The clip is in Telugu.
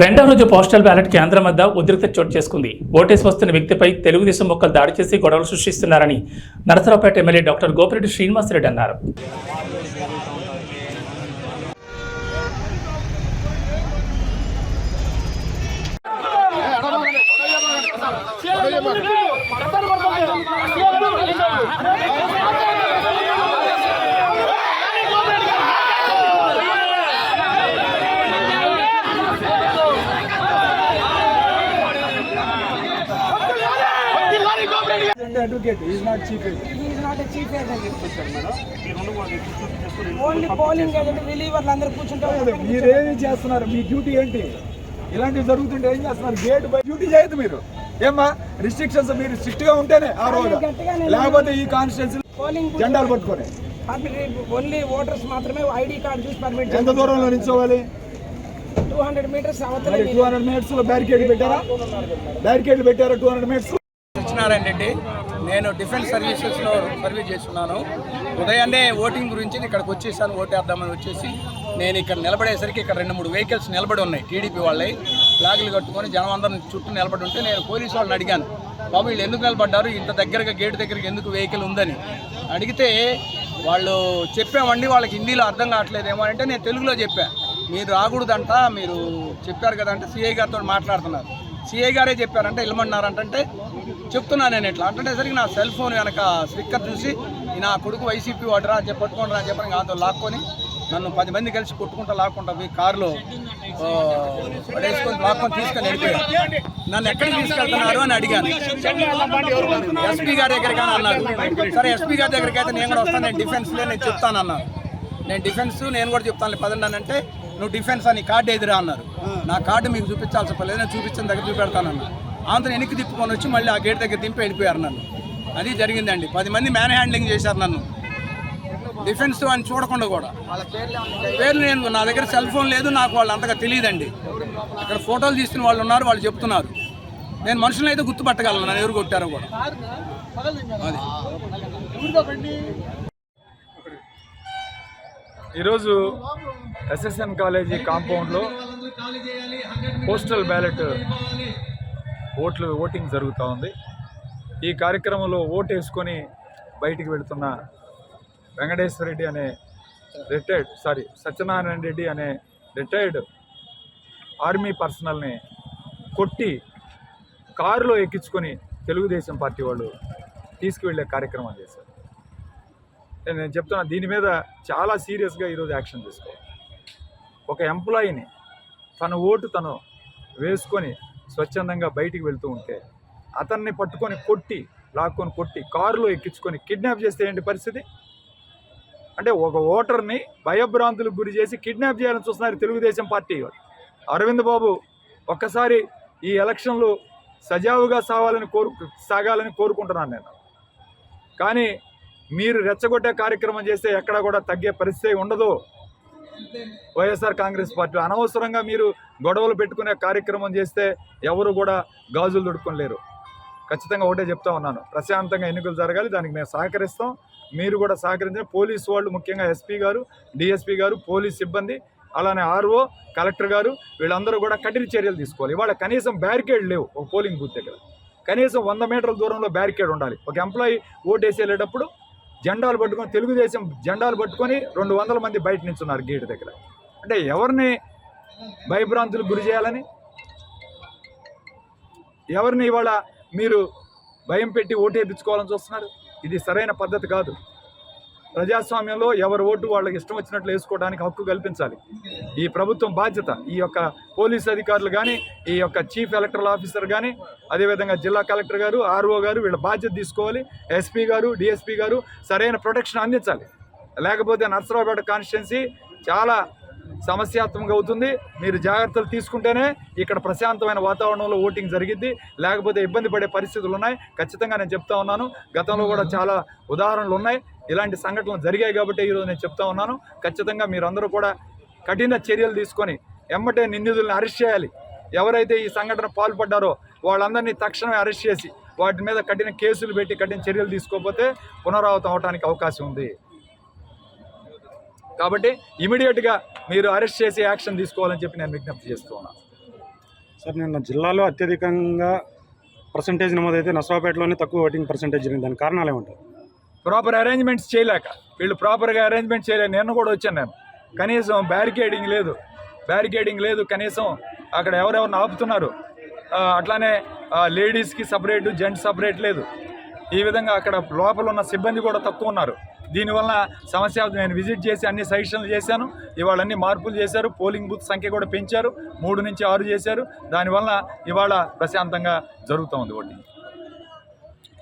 రెండవ రోజు పోస్టల్ బ్యాలెట్ కేంద్రం వద్ద ఉద్రిక్త చోటు చేసుకుంది. ఓటేసి వస్తున్న వ్యక్తిపై తెలుగుదేశం మొక్కలు దాడి చేసి గొడవలు సృష్టిస్తున్నారని నరసరావుపేట ఎమ్మెల్యే డాక్టర్ గోపిరెడ్డి శ్రీనివాసరెడ్డి అన్నారు. Is not a chief agent. Only polling agent రిలీవర్లు అందరూ కూర్చుంటారు అదే, మీరేమి చేస్తున్నారు? మీ డ్యూటీ ఏంటి? ఇలాంటివి జరుగుతుంటే ఏం చేస్తున్నారు? గేట్ బై డ్యూటీ చేయదు మీరు. ఏమ్మా? రిస్ట్రిక్షన్స్ మీరు స్ట్రిక్ట్గా ఉంటేనే ఆ రోజు. లేకపోతే ఈ కాన్స్టిట్యూన్సీ పోలింగ్ జెండాలు పట్టుకొని. ఓన్లీ ఓటర్స్ మాత్రమే ఐడి కార్డు చూసి పర్మిట్ ఎంత దూరంలో నిల్చోవాలి? టూ హండ్రెడ్ మీటర్స్ అవతల మరి టూ హండ్రెడ్ మినిట్స్లో బ్యారికేడ్ పెట్టారా? బ్యారికేడ్ పెట్టారా టూ హండ్రెడ్ సత్యనారాయణ రెడ్డి. నేను డిఫెన్స్ సర్వీసెస్లో సర్వీస్ చేస్తున్నాను. ఉదయాన్నే ఓటింగ్ గురించి ఇక్కడికి వచ్చేసాను ఓటేద్దామని వచ్చేసి నేను ఇక్కడ నిలబడేసరికి ఇక్కడ రెండు మూడు వెహికల్స్ నిలబడి ఉన్నాయి టీడీపీ వాళ్ళే. ఫ్లాగులు కట్టుకొని జనం అందరం చుట్టూ నిలబడి ఉంటే నేను పోలీసు వాళ్ళని అడిగాను బాబు వీళ్ళు ఎందుకు నిలబడ్డారు? ఇంత దగ్గరగా గేట్ దగ్గరికి ఎందుకు వెహికల్ ఉందని? అడిగితే వాళ్ళు చెప్పామండి వాళ్ళకి హిందీలో అర్థం కావట్లేదేమో అంటే నేను తెలుగులో చెప్పాను మీరు రాకూడదంట మీరు చెప్పారు కదా అంటే సిఐ గారితో మాట్లాడుతున్నారు. సిఐ గారే చెప్పారంటే వెళ్ళమన్నారంటే చెప్తున్నాను నేను ఇట్లా. అంటే సరికి నా సెల్ ఫోన్ వెనక స్టిక్కర్ చూసి నా కొడుకు వైసీపీ వాడరా అని చెప్పి పట్టుకుంటారా అని చెప్పని దాంతో లాక్కొని నన్ను పది మంది కలిసి కొట్టుకుంటా లాక్కుంటా మీ కారులో పడేసుకొని లాక్కొని తీసుకొని వెళ్ళిపోయాను నన్ను ఎక్కడికి తీసుకెళ్తున్నారు అని అడిగాను. ఎస్పీ గారి దగ్గరికి అన్నాడు. అన్నారు సరే ఎస్పీ గారి దగ్గరికి అయితే నేను కూడా వస్తాను నేను డిఫెన్స్లో నేను చెప్తాను అన్నాను నేను డిఫెన్స్ నేను కూడా చెప్తాను పదండి అని అంటే నువ్వు డిఫెన్స్ అని కార్డు ఎదురా అన్నారు. నా కార్డు మీకు చూపించాల్సిన పర్లేదు నేను చూపించిన దగ్గర చూపెడతానన్నా. ఆంధ్ర వెనక్కి తిప్పుకొని వచ్చి మళ్ళీ ఆ గేట్ దగ్గర దింపి వెళ్ళిపోయారు నన్ను. అది జరిగిందండి. పది మంది మ్యాన్ హ్యాండ్లింగ్ చేశారు నన్ను. డిఫెన్స్ అని చూడకుండా కూడా. పేర్లు నేను నా దగ్గర సెల్ ఫోన్ లేదు నాకు వాళ్ళు అంతగా తెలియదండి. ఇక్కడ ఫోటోలు తీసుకుని వాళ్ళు ఉన్నారు వాళ్ళు చెప్తున్నారు. నేను మనుషులను అయితే గుర్తుపట్టగలను నన్ను ఎవరు కొట్టారో కూడా. అది. ఈరోజు ఎస్ఎస్ఎన్ కాలేజీ కాంపౌండ్లో పోస్టల్ బ్యాలెట్ ఓట్లు ఓటింగ్ జరుగుతూ ఉంది. ఈ కార్యక్రమంలో ఓటు వేసుకొని బయటికి వెళుతున్న వెంకటేశ్వర రెడ్డి అనే రిటైర్డ్ సారీ సత్యనారాయణ రెడ్డి అనే రిటైర్డ్ ఆర్మీ పర్సనల్ని కొట్టి కారులో ఎక్కించుకొని తెలుగుదేశం పార్టీ వాళ్ళు తీసుకువెళ్ళే కార్యక్రమం చేశారు. నేను నేను చెప్తున్నా దీని మీద చాలా సీరియస్గా ఈరోజు యాక్షన్ తీసుకోవాలి. ఒక ఎంప్లాయీని తన ఓటు తను వేసుకొని స్వచ్ఛందంగా బయటికి వెళ్తూ ఉంటే అతన్ని పట్టుకొని కొట్టి లాక్కొని కొట్టి కారులో ఎక్కించుకొని కిడ్నాప్ చేస్తే ఏంటి పరిస్థితి? అంటే ఒక ఓటర్ని భయభ్రాంతులకు గురి చేసి కిడ్నాప్ చేయాలని చూస్తున్నారు తెలుగుదేశం పార్టీ. అరవింద్ బాబు ఒక్కసారి ఈ ఎలక్షన్లు సజావుగా సాగాలని కోరు సాగాలని కోరుకుంటున్నాను నేను. కానీ మీరు రెచ్చగొట్టే కార్యక్రమం చేస్తే ఎక్కడ కూడా తగ్గే పరిస్థితి ఉండదు. YSR Congress party. అనవసరంగా మీరు గొడవలు పెట్టుకునే కార్యక్రమం చేస్తే ఎవరు కూడా గాజులు దొడుకోలేరు ఖచ్చితంగా ఒకటే చెప్తా ఉన్నాను. ప్రశాంతంగా ఎన్నికలు జరగాలి దానికి మేము సహకరిస్తాం. మీరు కూడా సహకరించిన పోలీసు వాళ్ళు ముఖ్యంగా ఎస్పీ గారు డిఎస్పీ గారు పోలీస్ సిబ్బంది అలానే ఆర్ఓ కలెక్టర్ గారు వీళ్ళందరూ కూడా కఠిన చర్యలు తీసుకోవాలి. ఇవాళ కనీసం బ్యారికేడ్ లేవు ఒక పోలింగ్ బూత్ దగ్గర. కనీసం వంద మీటర్ల దూరంలో బ్యారికేడ్ ఉండాలి. ఒక ఎంప్లాయీ ఓటేసి వెళ్ళేటప్పుడు జెండాలు పట్టుకొని తెలుగుదేశం జెండాలు పట్టుకొని రెండు వందల మంది బయట నించున్నారు గేట్ దగ్గర. అంటే ఎవరిని భయభ్రాంతులకు గురి చేయాలని? ఎవరిని ఇవాళ మీరు భయం పెట్టి ఓటేపించుకోవాలని చూస్తున్నారు? ఇది సరైన పద్ధతి కాదు. ప్రజాస్వామ్యంలో ఎవరు ఓటు వాళ్ళకి ఇష్టం వచ్చినట్లు వేసుకోవడానికి హక్కు కల్పించాలి. ఈ ప్రభుత్వం బాధ్యత ఈ యొక్క పోలీస్ అధికారులు కానీ ఈ యొక్క చీఫ్ ఎలక్టరల్ ఆఫీసర్ కానీ అదేవిధంగా జిల్లా కలెక్టర్ గారు ఆర్ఓ గారు వీళ్ళ బాధ్యత తీసుకోవాలి. ఎస్పీ గారు డిఎస్పీ గారు సరైన ప్రొటెక్షన్ అందించాలి. లేకపోతే నర్సరావుపేట కాన్స్టిట్యున్సీ చాలా సమస్యాత్మకంగా అవుతుంది. మీరు జాగ్రత్తలు తీసుకుంటేనే ఇక్కడ ప్రశాంతమైన వాతావరణంలో ఓటింగ్ జరిగిద్ది. లేకపోతే ఇబ్బంది పడే పరిస్థితులు ఉన్నాయి. ఖచ్చితంగా నేను చెప్తా ఉన్నాను. గతంలో కూడా చాలా ఉదాహరణలు ఉన్నాయి. ఇలాంటి సంఘటనలు జరిగాయి కాబట్టి ఈరోజు నేను చెప్తా ఉన్నాను. ఖచ్చితంగా మీరందరూ కూడా కఠిన చర్యలు తీసుకొని ఎమ్మటే నిందితుల్ని అరెస్ట్ చేయాలి. ఎవరైతే ఈ సంఘటన పాల్పడ్డారో వాళ్ళందరినీ తక్షణమే అరెస్ట్ చేసి వాటి మీద కఠిన కేసులు పెట్టి కఠిన చర్యలు తీసుకోకపోతే పునరావృతం అవడానికి అవకాశం ఉంది. కాబట్టి ఇమీడియట్గా మీరు అరెస్ట్ చేసి యాక్షన్ తీసుకోవాలని చెప్పి నేను విజ్ఞప్తి చేస్తూ ఉన్నాను. సార్ నిన్న జిల్లాలో అత్యధికంగా పర్సంటేజ్ నమోదైతే నర్సరావుపేటలోనే తక్కువ ఓటింగ్ పర్సంటేజ్ జరిగింది. దాని కారణాలు ఏమంటారు? ప్రాపర్ అరేంజ్మెంట్స్ చేయలేక వీళ్ళు ప్రాపర్గా అరేంజ్మెంట్ చేయలేక నేను కూడా వచ్చాను నేను. కనీసం బ్యారికేడింగ్ లేదు బ్యారికేడింగ్ లేదు కనీసం అక్కడ ఎవరెవరిని ఆపుతున్నారు అట్లానే లేడీస్కి సపరేట్ జెంట్స్ సపరేట్ లేదు. ఈ విధంగా అక్కడ లోపల ఉన్న సిబ్బంది కూడా తక్కువ ఉన్నారు. దీనివల్ల సమస్య నేను విజిట్ చేసి అన్ని సజెషన్లు చేశాను. ఇవాళ అన్ని మార్పులు చేశారు. పోలింగ్ బూత్ సంఖ్య కూడా పెంచారు. మూడు నుంచి ఆరు చేశారు. దానివల్ల ఇవాళ ప్రశాంతంగా జరుగుతూ ఉంది ఓటింగ్.